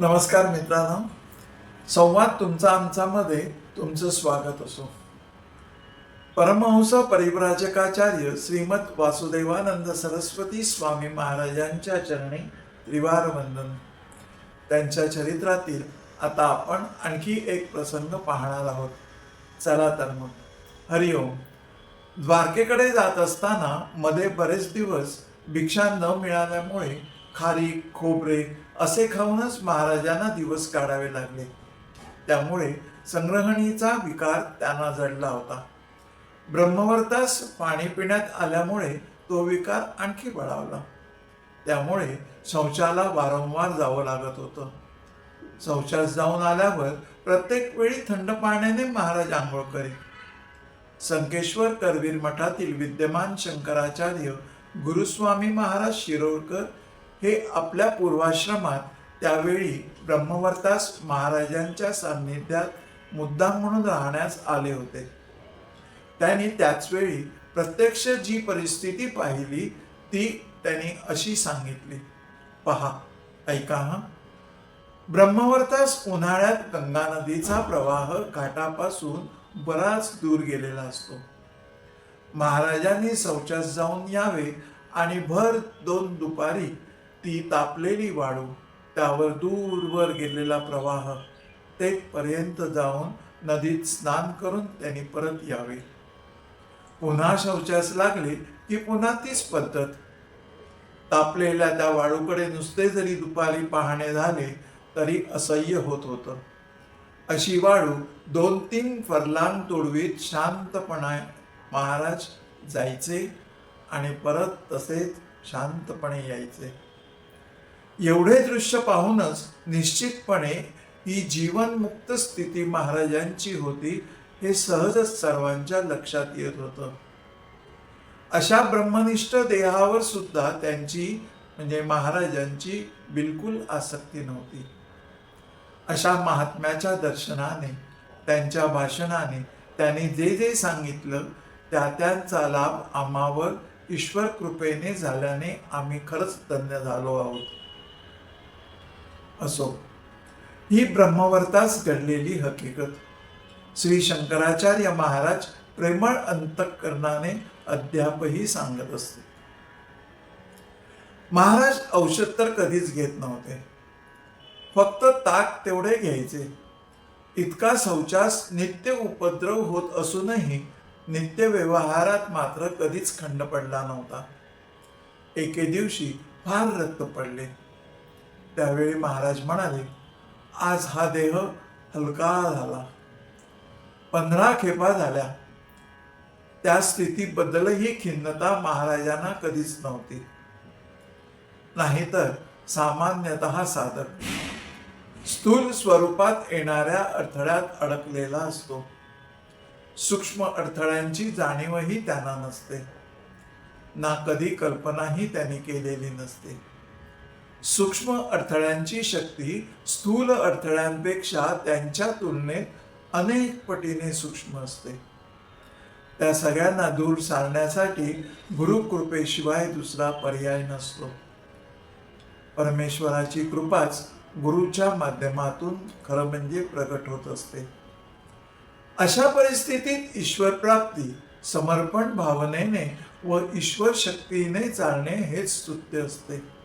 नमस्कार मित्रांनो. संवाद तुमचा आमचामध्ये तुमचं स्वागत असो. परमहंस परिव्राजकाचार्य श्रीमद वासुदेवानंद सरस्वती स्वामी महाराजांच्या चरणी त्रिवार वंदन त्यांच्या चरित्रातील आता आपण आणखी एक प्रसंग पाहणार आहोत. चला तर मग. हरिओम द्वारकेकडे जात असताना मध्ये बरेच दिवस भिक्षा न मिळाल्यामुळे खारी खोबरे असे खाऊनच महाराजांना दिवस काढावे लागले. त्यामुळे संग्रहणीचा विकार त्यांना जडला होता. ब्रह्मवर्तास पाणी पिण्यात आल्यामुळे तो विकार आणखी बळावला. त्यामुळे शौचाला वारंवार जावं लागत होतं. शौचास जाऊन आल्यावर प्रत्येक वेळी थंड पाण्याने महाराज आंघोळ करीत. संकेश्वर करवीर मठातील विद्यमान शंकराचार्य गुरुस्वामी महाराज शिरोडकर हे आपल्या पूर्वाश्रमात त्यावेळी ब्रह्मवर्तास महाराजांच्या सान्निध्यात मुद्दाम म्हणून राहण्यास आले होते. त्यांनी त्याच वेळी प्रत्यक्ष जी परिस्थिती पाहिली ती त्यांनी अशी सांगितली. पहा ऐका हा ब्रह्मवर्तास उन्हाळ्यात गंगा नदीचा प्रवाह घाटापासून बराच दूर गेलेला असतो. महाराजांनी शौचास जाऊन यावे आणि भर दोन दुपारी ती तापलेली वाळू त्यावर दूरवर गेलेला प्रवाह ते पर्यंत जाऊन नदीत स्नान करून त्यांनी परत यावे. पुन्हा शौचास लागले की पुन्हा तीच पद्धत. तापलेल्या त्या वाळूकडे नुसते जरी दुपारी पाहणे झाले तरी असह्य होत होतं. अशी वाळू दोन तीन फरलांग तोडवीत शांतपणा महाराज जायचे आणि परत तसेच शांतपणे यायचे. एवढे दृश्य पाहूनच निश्चितपणे ही जीवनमुक्त स्थिती महाराजांची होती हे सहजच सर्वांच्या लक्षात येत होतं. अशा ब्रह्मनिष्ठ देहावर सुद्धा त्यांची म्हणजे महाराजांची बिलकुल आसक्ती नव्हती. अशा महात्म्याच्या दर्शनाने त्यांच्या भाषणाने त्यांनी जे जे सांगितलं त्या त्यांचा लाभ आम्हावर ईश्वर कृपेने झाल्याने आम्ही खरंच धन्य झालो आहोत. असो. ही ब्रह्मवर्तास घडलेली हकीकत. श्री शंकराचार्य महाराज प्रेमळ अंतकरणाने अद्यापही सांगत असते. महाराज औषध तर कधीच घेत नव्हते. फक्त ताक तेवढे घ्यायचे. इतका शौचास नित्य उपद्रव होत असूनही नित्य व्यवहारात मात्र कधीच खंड पडला नव्हता. एके दिवशी फार रक्त पडले. त्यावेळी महाराज म्हणाले आज हा देह हलका झाला. पंधरा खेपा झाल्या. त्या स्थितीबद्दलही खिन्नता महाराजांना कधीच नव्हती. नाहीतर सामान्यतः साधक. स्थूल स्वरूपात येणाऱ्या अडथळ्यात अडकलेला असतो. सूक्ष्म अडथळ्यांची जाणीवही त्यांना नसते. ना कधी कल्पनाही त्यांनी केलेली नसते. सूक्ष्म अडथळ्यांची शक्ती स्थूल अडथळ्यांपेक्षा त्यांच्या तुलनेत अनेक पटीने सूक्ष्म असते. त्या सगळ्यांना दूर सारण्यासाठी गुरुकृपेशिवाय दुसरा पर्याय नसतो. परमेश्वराची कृपाच गुरुच्या माध्यमातून खरं म्हणजे प्रकट होत असते. अशा परिस्थितीत ईश्वर प्राप्ती समर्पण भावनेने व ईश्वर शक्तीने चालणे हेच स्तुत्य असते.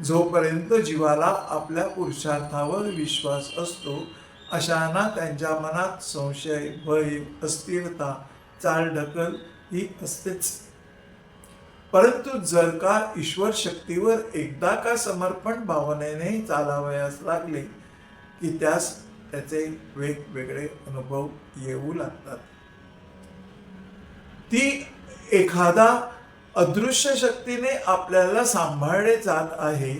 जोपर्यंत जीवाला आपल्या पुरुषार्थावर विश्वास असतो अशांना त्यांच्या मनात संशय भय अस्थिरता चालढकल ही असतेच. परंतु जर का ईश्वर शक्तीवर एकदा का समर्पण भावनेने चालावयास लागले की त्यास त्याचे वेगवेगळे अनुभव येऊ लागतात. ती एखादा अदृश्य शक्तीने आपल्याला सांभाळले जात आहे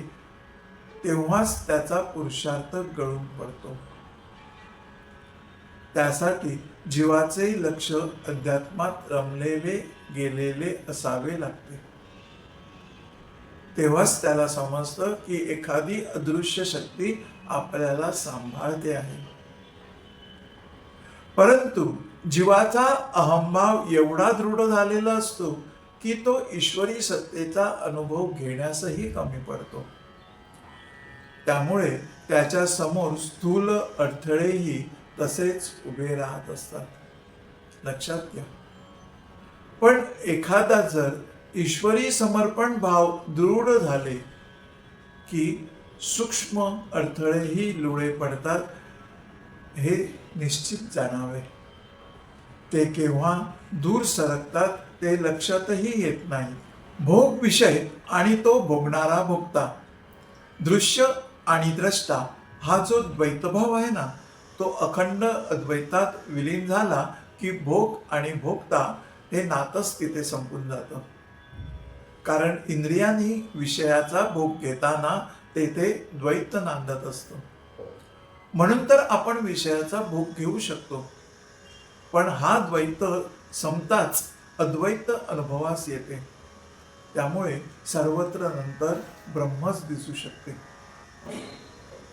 तेव्हाच त्याचा पुरुषार्थ गळून पडतो. त्यासाठी जीवाचे लक्ष अध्यात्मात रमलेले गेलेले असावे लागते. तेव्हाच त्याला समजतं की एखादी अदृश्य शक्ती आपल्याला सांभाळते आहे. परंतु जीवाचा अहंभाव एवढा दृढ झालेला असतो की तो ईश्वरी सत्तेचा अनुभव घेण्यासही कमी पडतो. त्यामुळे त्याच्यासमोर स्थूल अडथळेही तसेच उभे राहत असतात. लक्षात घ्या. पण एखादा जर ईश्वरी समर्पण भाव दृढ झाले की सूक्ष्म अडथळेही लुळे पडतात हे निश्चित जाणावे. ते केव्हा दूर सरकतात ते लक्षातही येत नाही. भोग विषय आणि तो भोगणारा भोगता. दृश्य आणि द्रष्टा हा जो द्वैतभाव आहे ना तो अखंड अद्वैतात विलीन झाला की भोग आणि भोगता हे नातच तिथे संपून जातं. कारण इंद्रियांनी विषयाचा भोग घेताना तेथे द्वैत नांदत असतं. म्हणून तर आपण विषयाचा भोग घेऊ शकतो. पण हा द्वैत संपताच अद्वैत अनुभवास येते. त्यामुळे सर्वत्र नंतर ब्रह्मच दिसू शकते.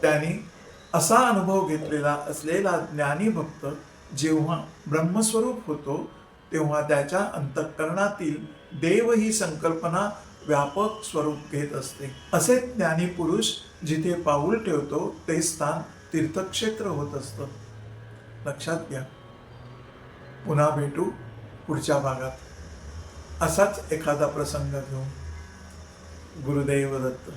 त्यांनी असा अनुभव घेतलेला असलेला ज्ञानी भक्त जेव्हा ब्रह्मस्वरूप होतो तेव्हा त्याच्या अंतःकरणातील देव ही संकल्पना व्यापक स्वरूप घेत असते. असे ज्ञानी पुरुष जिथे पाऊल ठेवतो ते स्थान तीर्थक्षेत्र होत असतं. लक्षात घ्या. पुन्हा भेटू पुढच्या भागात. असाच एखादा प्रसंग घेऊन. गुरुदेव दत्त.